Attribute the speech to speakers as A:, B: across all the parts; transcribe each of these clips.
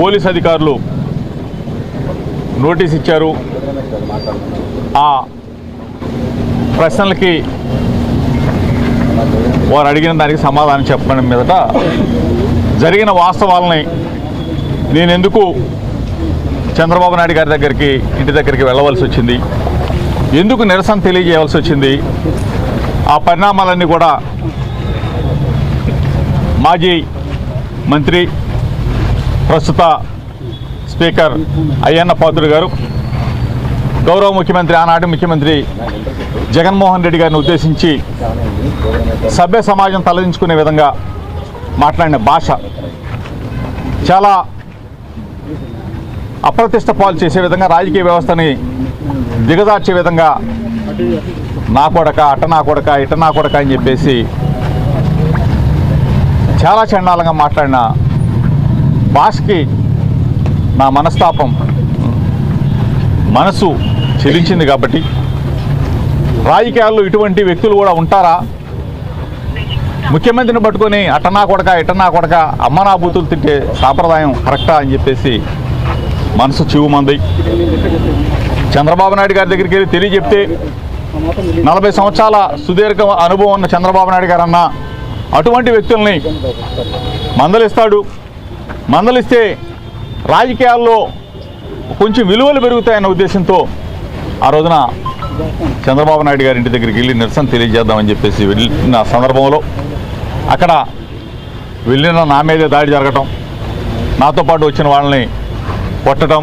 A: Police అధికారులు notice ఇచ్చారు. ఆ ప్రశ్నలకి వారు అడిగిన దానికి సమాధానం చెప్పడం మీదట జరిగిన వాస్తవాలని నేను ఎందుకు చంద్రబాబు నాయుడు గారి దగ్గరికి ఇంటి దగ్గరికి వెళ్ళవలసి వచ్చింది? ఎందుకు నిరసన తెలియజేయవలసి వచ్చింది? ఆ పరిణామాలన్నీ కూడా మాజీ మంత్రి ప్రస్తుత స్పీకర్ అయ్యన్న పాత్రుడు గారు గౌరవ ముఖ్యమంత్రి ఆనాటి ముఖ్యమంత్రి జగన్మోహన్ రెడ్డి గారిని ఉద్దేశించి సభ్య సమాజం తలదించుకునే విధంగా మాట్లాడిన భాష చాలా అప్రతిష్ట పాలు చేసే విధంగా రాజకీయ వ్యవస్థని దిగజార్చే విధంగా నా కొడక అట నా కొడక ఇట నా కొడక అని చెప్పేసి చాలా చండాలంగా మాట్లాడిన భాష్కి నా మనస్తాపం మనసు చెలించింది కాబట్టి రాజకీయాల్లో ఇటువంటి వ్యక్తులు కూడా ఉంటారా? ముఖ్యమంత్రిని పట్టుకొని అటనా కొడక ఇటనా కొడక అమ్మ నా బూతులు తింటే సాంప్రదాయం కరెక్టా అని చెప్పేసి మనసు చివుమంది. చంద్రబాబు నాయుడు గారి దగ్గరికి వెళ్ళి తెలియజెప్తే నలభై సంవత్సరాల సుదీర్ఘ అనుభవం ఉన్న చంద్రబాబు నాయుడు గారన్న అటువంటి వ్యక్తుల్ని మందలిస్తాడు. మందలిస్తే రాజకీయాల్లో కొంచెం విలువలు పెరుగుతాయన్న ఉద్దేశంతో ఆ రోజున చంద్రబాబు నాయుడు గారి ఇంటి దగ్గరికి వెళ్ళి నిరసన తెలియజేద్దామని చెప్పేసి వెళ్ళిన సందర్భంలో అక్కడ వెళ్ళిన నా మీదే దాడి జరగటం నాతో పాటు వచ్చిన వాళ్ళని కొట్టడం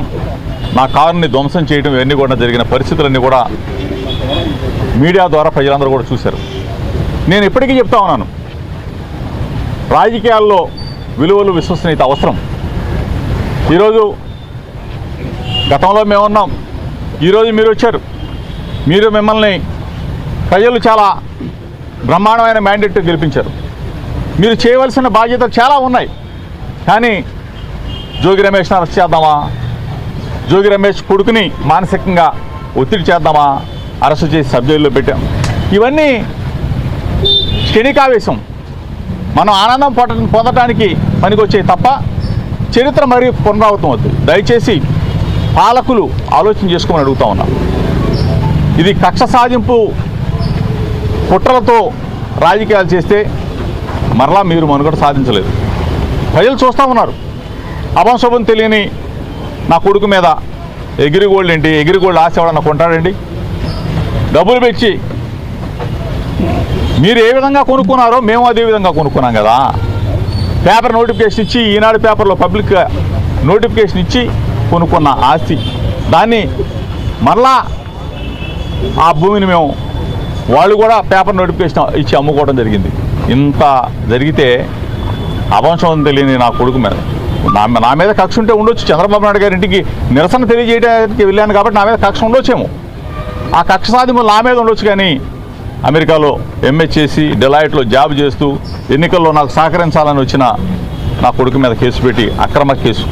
A: నా కారుని ధ్వంసం చేయడం ఇవన్నీ కూడా జరిగిన పరిస్థితులన్నీ కూడా మీడియా ద్వారా ప్రజలందరూ కూడా చూశారు. నేను ఇప్పటికీ చెప్తా ఉన్నాను రాజకీయాల్లో విలువలు విశ్వసనీయత అవసరం. ఈరోజు గతంలో మేమున్నాం. ఈరోజు మీరు వచ్చారు. మీరు మిమ్మల్ని ప్రజలు చాలా బ్రహ్మాండమైన మ్యాండేట్ గెలిపించారు. మీరు చేయవలసిన బాధ్యతలు చాలా ఉన్నాయి. కానీ జోగి రమేష్ని అరెస్ట్ చేద్దామా? జోగి రమేష్ కొడుకుని మానసికంగా ఒత్తిడి చేద్దామా? అరెస్ట్ చేసి సబ్జెక్టులో పెట్టాం. ఇవన్నీ క్షణికావేశం. మనం ఆనందం పొట పొందటానికి పనికొచ్చాయి తప్ప చరిత్ర మరీ పునరావృతం అవుతుంది దయచేసి పాలకులు ఆలోచన చేసుకోమని అడుగుతా ఉన్నా. ఇది కక్ష సాధింపు కుట్రలతో రాజకీయాలు చేస్తే మరలా మీరు మనుగడ సాధించలేదు. ప్రజలు చూస్తూ ఉన్నారు. అభంశుభం తెలియని నా కొడుకు మీద ఎగిరిగోళ్ళు ఏంటి? ఎగిరిగోళ్ళు ఆశ ఎవడన్నా కొంటాడండి? డబ్బులు పెట్టి మీరు ఏ విధంగా కొనుక్కున్నారో మేము అదే విధంగా కొనుక్కున్నాం కదా. పేపర్ నోటిఫికేషన్ ఇచ్చి ఈనాడు పేపర్లో పబ్లిక్ నోటిఫికేషన్ ఇచ్చి కొనుక్కున్న ఆస్తి. దాన్ని మరలా ఆ భూమిని మేము వాళ్ళు కూడా పేపర్ నోటిఫికేషన్ ఇచ్చి అమ్ముకోవడం జరిగింది. ఇంత జరిగితే అవంశం తెలియని నా కొడుకు మీద. నా నా మీద కక్ష ఉంటే ఉండొచ్చు. చంద్రబాబు నాయుడు గారి ఇంటికి నిరసన తెలియజేయడానికి వెళ్ళాను కాబట్టి నా మీద కక్ష ఉండొచ్చేమో. ఆ కక్ష సాధింపు నా మీద ఉండొచ్చు కానీ అమెరికాలో ఎంఏ చేసి డెలాయిట్లో జాబ్ చేస్తూ ఎన్నికల్లో నాకు సహకరించాలని వచ్చిన నా కొడుకు మీద కేసు పెట్టి అక్రమ కేసు.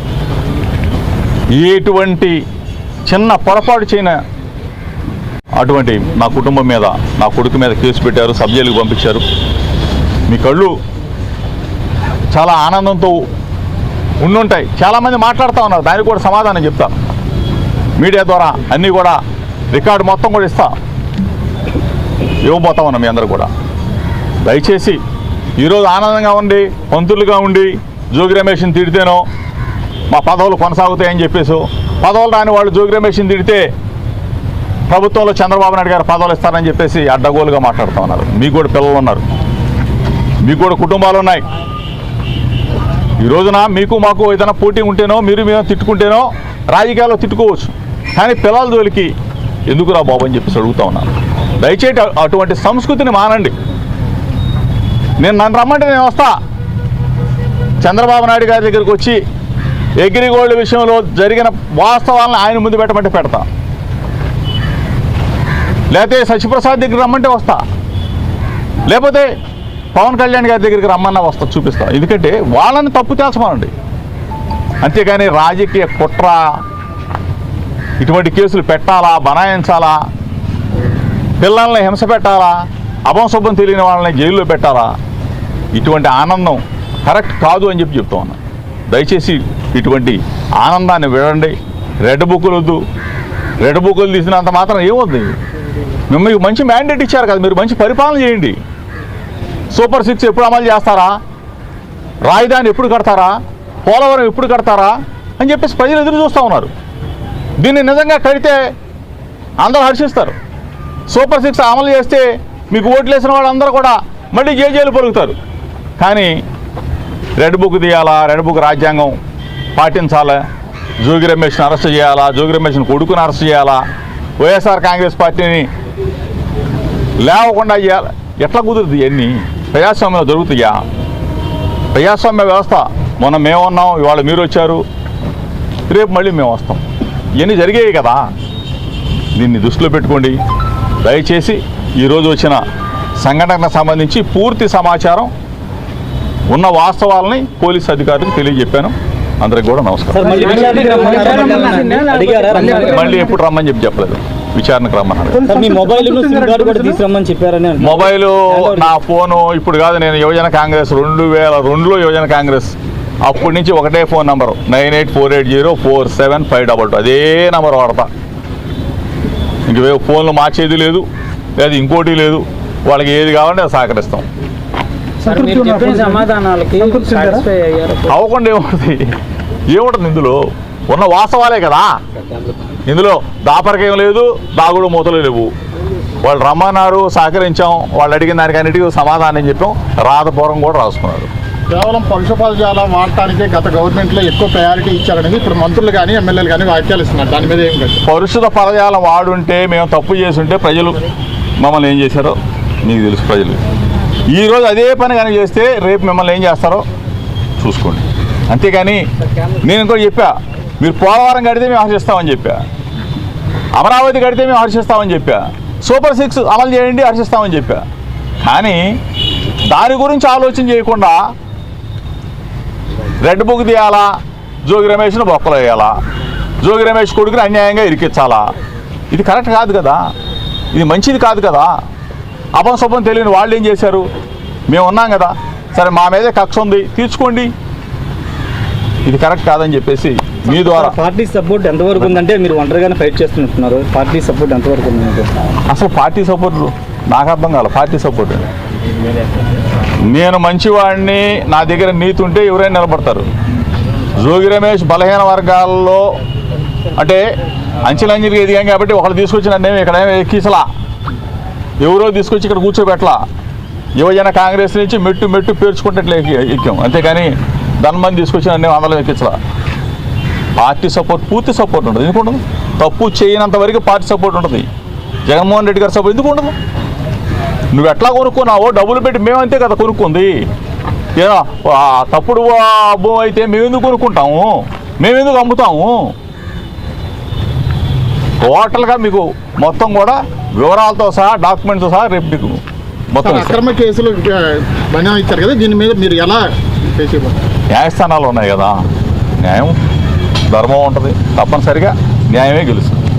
A: ఎటువంటి చిన్న పొరపాటు చేయన అటువంటి నా కుటుంబం మీద నా కొడుకు మీద కేసు పెట్టారు సబ్జెక్టులకు పంపించారు. మీ కళ్ళు చాలా ఆనందంతో ఉండుంటాయి. చాలామంది మాట్లాడుతూ ఉన్నారు. దానికి కూడా సమాధానం చెప్తా. మీడియా ద్వారా అన్నీ కూడా రికార్డు మొత్తం కూడా ఇస్తా. ఇవ్వబోతా ఉన్నాం మీ అందరూ కూడా. దయచేసి ఈరోజు ఆనందంగా ఉండి పంతులుగా ఉండి జోగి రమేష్ని తిడితేనో మా పదవులు కొనసాగుతాయని చెప్పేసి పదవులు రాని వాళ్ళు జోగి రమేష్ని తిడితే ప్రభుత్వంలో చంద్రబాబు నాయుడు గారు పదవులు ఇస్తారని చెప్పేసి అడ్డగోలుగా మాట్లాడుతూ ఉన్నారు. మీకు కూడా పిల్లలు ఉన్నారు. మీకు కూడా కుటుంబాలు ఉన్నాయి. ఈ రోజున మీకు మాకు ఏదైనా పోటీ ఉంటేనో మీరు మేము తిట్టుకుంటేనో రాజకీయాల్లో తిట్టుకోవచ్చు. కానీ పిల్లల జోలికి ఎందుకురా బాబు అని చెప్పేసి అడుగుతా ఉన్నాను దయచేసి అటువంటి సంస్కృతిని మానండి. నేను నన్ను రమ్మంటే నేను వస్తా. చంద్రబాబు నాయుడు గారి దగ్గరికి వచ్చి ఎగిరిగోళ్ళ విషయంలో జరిగిన వాస్తవాలను ఆయన ముందు పెట్టమంటే పెడతా. లేకపోతే సత్యప్రసాద్ దగ్గరికి రమ్మంటే వస్తా. లేకపోతే పవన్ కళ్యాణ్ గారి దగ్గరికి రమ్మన్నా వస్తా చూపిస్తా. ఎందుకంటే వాళ్ళని తప్పు తేల్చమనండి. అంతేకాని రాజకీయ కుట్ర ఇటువంటి కేసులు పెట్టాలా బనాయించాలా పిల్లల్ని హింస పెట్టాలా? అభంశుభం తెలియని వాళ్ళని జైల్లో పెట్టాలా? ఇటువంటి ఆనందం కరెక్ట్ కాదు అని చెప్పి చెప్తా ఉన్నా. దయచేసి ఇటువంటి ఆనందాన్ని విడండి రెడ్ బుక్కులు వద్దు. రెడ్ బుక్కులు తీసినంత మాత్రం ఏమవుద్ది మిమ్మల్ని మంచి మ్యాండేట్ ఇచ్చారు కదా మీరు మంచి పరిపాలన చేయండి. సూపర్ సిక్స్ ఎప్పుడు అమలు చేస్తారా? రాజధాని ఎప్పుడు కడతారా? పోలవరం ఎప్పుడు కడతారా? అని చెప్పేసి ప్రజలు ఎదురు చూస్తూ ఉన్నారు. దీన్ని నిజంగా కడితే అందరూ హర్షిస్తారు. సూపర్ సిక్స్ అమలు చేస్తే మీకు ఓట్లు వేసిన వాళ్ళందరూ కూడా మళ్ళీ జేజేలు పలుకుతారు కానీ రెడ్ బుక్ తీయాలా? రెడ్ బుక్ రాజ్యాంగం పాటించాలా? జోగి రమేష్ని అరెస్ట్ చేయాలా? జోగి రమేష్ని కొడుకుని అరెస్ట్ చేయాలా? వైఎస్ఆర్ కాంగ్రెస్ పార్టీని లేవకుండా చేయాలి ఎట్లా కుదురుతుంది ఇవన్నీ ప్రజాస్వామ్యంలో దొరుకుతాయా ప్రజాస్వామ్య వ్యవస్థ మొన్న మేము ఉన్నాం ఇవాళ మీరు వచ్చారు రేపు మళ్ళీ మేము వస్తాం. ఇవన్నీ జరిగాయి కదా? దీన్ని దృష్టిలో పెట్టుకోండి. దయచేసి ఈరోజు వచ్చిన సంఘటనకు సంబంధించి పూర్తి సమాచారం ఉన్న వాస్తవాలని పోలీస్ అధికారులకు తెలియజెప్పాను. అందరికి కూడా నమస్కారం.
B: సార్ మళ్ళీ
A: ఎప్పుడు రమ్మని చెప్పి చెప్పలేదు. విచారణకు రమ్మన్నారు.
B: మొబైల్
A: నా ఫోను ఇప్పుడు కాదు నేను యువజన కాంగ్రెస్ రెండు వేల రెండులో యువజన కాంగ్రెస్. అప్పటి నుంచి ఒకటే phone number. Nine eight four eight zero four seven five double two. అదే నెంబర్ వాడతా. ఇంక ఫోన్లు మార్చేది లేదు లేదా ఇంకోటి లేదు. వాళ్ళకి ఏది కావాలంటే అది సహకరిస్తాం. అవ్వకుండా ఏముంటుంది ఏముంటుంది ఇందులో? ఉన్న వాస్తవాలే కదా. ఇందులో దాపరికేం లేదు దాగుడు మూతలు లేవు. వాళ్ళు రమ్మన్నారు సహకరించాం. వాళ్ళు అడిగిన దానికి అన్నిటికీ సమాధానం చెప్పాం. రాతపూర్వం కూడా రాసుకున్నారు.
C: కేవలం పలుష పదజాలం వాడటానికే గత గవర్నమెంట్లో ఎక్కువ ప్రయారిటీ ఇచ్చారనేది ఇప్పుడు మంత్రులు కానీ ఎమ్మెల్యేలు కానీ వ్యాఖ్యలు ఇస్తున్నారు. దాని మీద ఏం కాదు
A: పరుషుల పదజాలం వాడుంటే మేము తప్పు చేస్తుంటే ప్రజలు మమ్మల్ని ఏం చేశారో మీకు తెలుసు ప్రజలు. ఈరోజు అదే పని కానీ చేస్తే రేపు మిమ్మల్ని ఏం చేస్తారో చూసుకోండి. అంతేగాని నేను ఇంకోటి చెప్పా మీరు పోలవరం కడితే మేము హర్షిస్తామని చెప్పా. అమరావతి కడితే మేము హర్షిస్తామని చెప్పా. సూపర్ సిక్స్ అమలు చేయండి హర్షిస్తామని చెప్పా. కానీ దాని గురించి ఆలోచన చేయకుండా రెడ్ బుక్ తీయాలా? జోగి రమేష్ను బొక్కలు వేయాలా? జోగి రమేష్ కొడుకుని అన్యాయంగా ఇరికించాలా? ఇది కరెక్ట్ కాదు కదా? ఇది మంచిది కాదు కదా? అపం శుభం తెలియని వాళ్ళు ఏం చేశారు? మేము ఉన్నాం కదా? సరే మా మీదే కక్ష ఉంది. తీర్చుకోండి. ఇది కరెక్ట్ కాదని చెప్పేసి మీ ద్వారా
B: పార్టీ సపోర్ట్ ఎంతవరకు ఉందంటే మీరు ఒంటరిగానే ఫైట్ చేస్తున్నట్టున్నారు పార్టీ సపోర్ట్ ఎంతవరకు ఉంది?
A: అసలు పార్టీ సపోర్ట్ నాకు అర్థం కాదు పార్టీ సపోర్ట్. నేను మంచివాడిని నా దగ్గర నీతి ఉంటే ఎవరైనా నిలబడతారు. జోగి రమేష్ బలహీన వర్గాల్లో అంటే అంచెలంజలిగా ఎదిగాం కాబట్టి ఒకళ్ళు తీసుకొచ్చి నన్ను ఇక్కడ ఎక్కిసలా. ఎవరో తీసుకొచ్చి ఇక్కడ కూర్చోబెట్టలా. యువజన కాంగ్రెస్ నుంచి మెట్టు మెట్టు పేర్చుకుంటే ఎక్కాం అంతేకాని ధనమని తీసుకొచ్చి నన్ను అందరం ఎక్కించలా. పార్టీ సపోర్ట్ పూర్తి సపోర్ట్ ఉంటుంది. ఎందుకు ఉండదు? తప్పు చేయనంత వరకు పార్టీ సపోర్ట్ ఉంటుంది. జగన్మోహన్ రెడ్డి గారి సపోర్ట్ ఎందుకు ఉండదు? నువ్వు ఎట్లా కొనుక్కున్నావో డబ్బులు పెట్టి మేమంతే కదా కొనుక్కుంది. తప్పుడు భూమి అయితే మేము ఎందుకు కొనుక్కుంటాము? మేము ఎందుకు అమ్ముతాము? టోటల్గా మీకు మొత్తం కూడా వివరాలతో సహా డాక్యుమెంట్తో సహా రేపు మీకు మొత్తం.
C: అక్రమ కేసులు బనా ఇచ్చారు కదా దీని మీద మీరు ఎలా చేసి
A: న్యాయస్థానాలు ఉన్నాయి కదా. న్యాయం ధర్మం ఉంటుంది. తప్పనిసరిగా న్యాయమే గెలుస్తుంది.